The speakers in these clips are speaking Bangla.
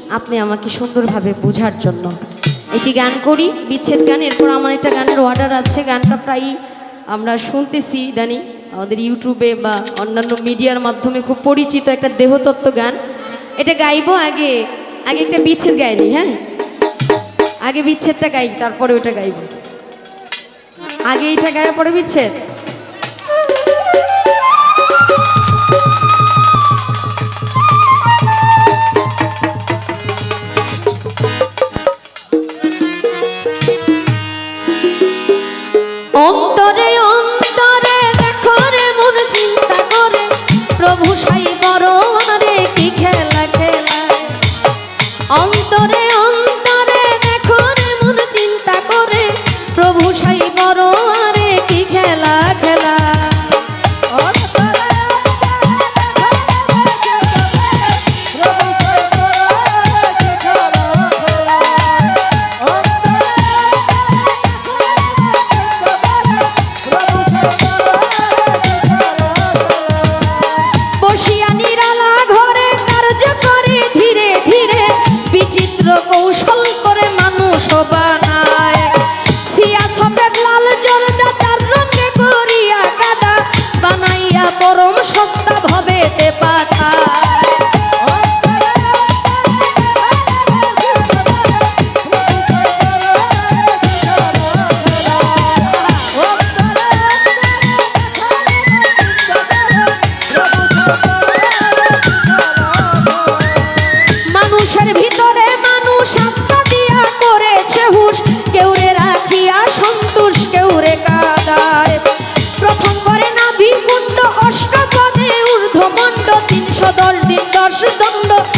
আপনি আমাকে সুন্দরভাবে বোঝার জন্য। এটি গান করি, বিচ্ছেদ গান, এরপর আমার একটা গানের অর্ডার আছে। গানটা প্রায়ই আমরা শুনতেছি জানি আমাদের ইউটিউবে বা অন্যান্য মিডিয়ার মাধ্যমে খুব পরিচিত একটা দেহতত্ত্ব গান। এটা গাইবো আগে। আগে একটা বিচ্ছেদ গাইনি হ্যাঁ? আগে বিচ্ছেদটা গাই, তারপরে ওটা গাইব। আগে এটা গাওয়ার পরে বিচ্ছেদ? কৌশল করে মানুষ বানায়। সিয়া সফেদ, লাল, জর্দা তার রঙে করিয়া কাদা বানাইয়া পরম শক্তি দশ দণ্ড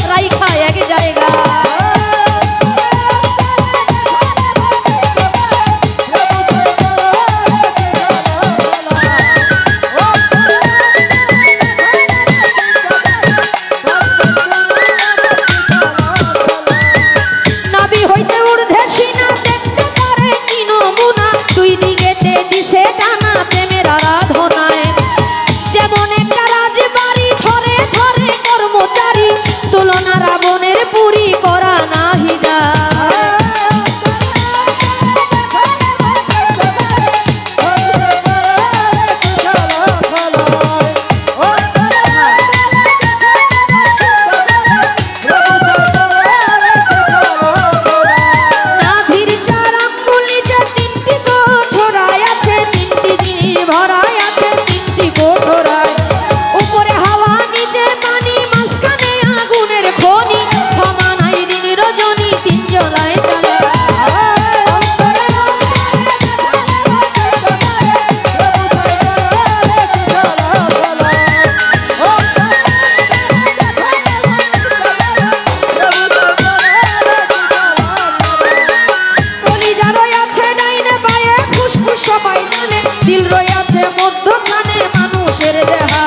কারণে মানুষের দেহা।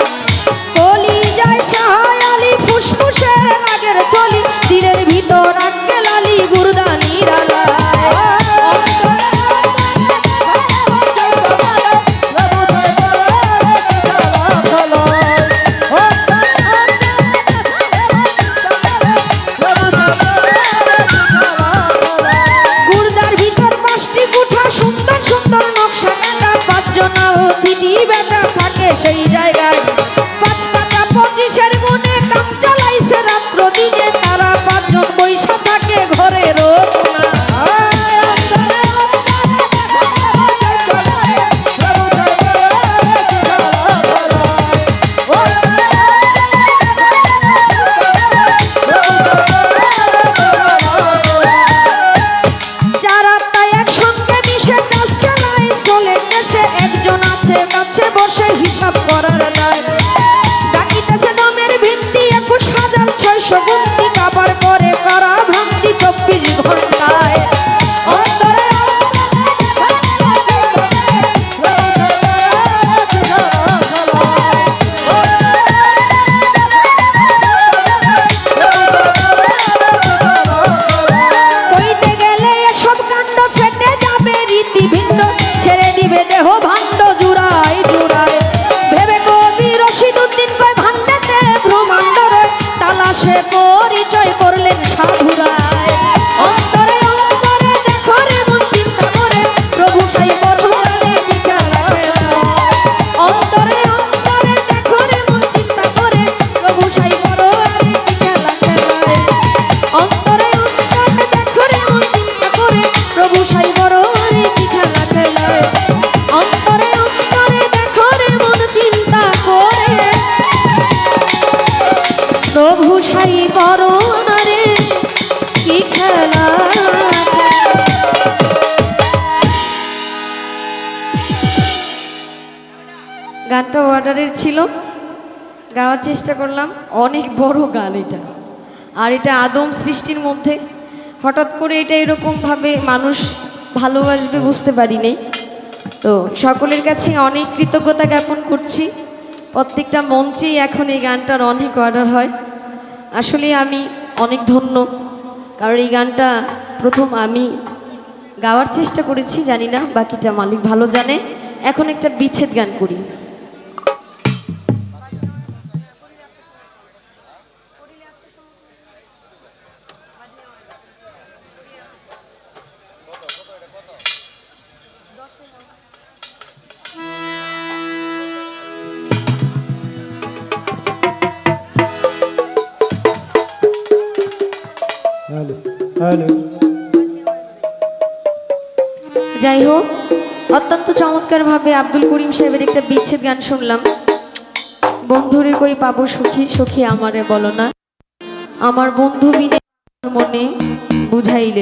দেখো ছিল। গাওয়ার চেষ্টা করলাম। অনেক বড় গান এটা। আর এটা আদম সৃষ্টির মধ্যে। হঠাৎ করে এটা এরকমভাবে মানুষ ভালোবাসবে বুঝতে পারিনি। তো সকলের কাছে অনেক কৃতজ্ঞতা জ্ঞাপন করছি। প্রত্যেকটা মঞ্চেই এখন এই গানটার অনেক অর্ডার হয়। আসলে আমি অনেক ধন্য। কারণ এই গানটা প্রথম আমি গাওয়ার চেষ্টা করেছি, জানি না, বাকিটা মালিক ভালো জানে। এখন একটা বিচ্ছেদ গান করি। যাই হোক, অত্যন্ত চমৎকারভাবে আব্দুল করিম সাহেবের একটা বিচ্ছেদ গান শুনলাম। বন্ধুরে কই পাবো সুখী সুখী আমারে বলো না। আমার বন্ধু বিনে মনে বুঝাইলে।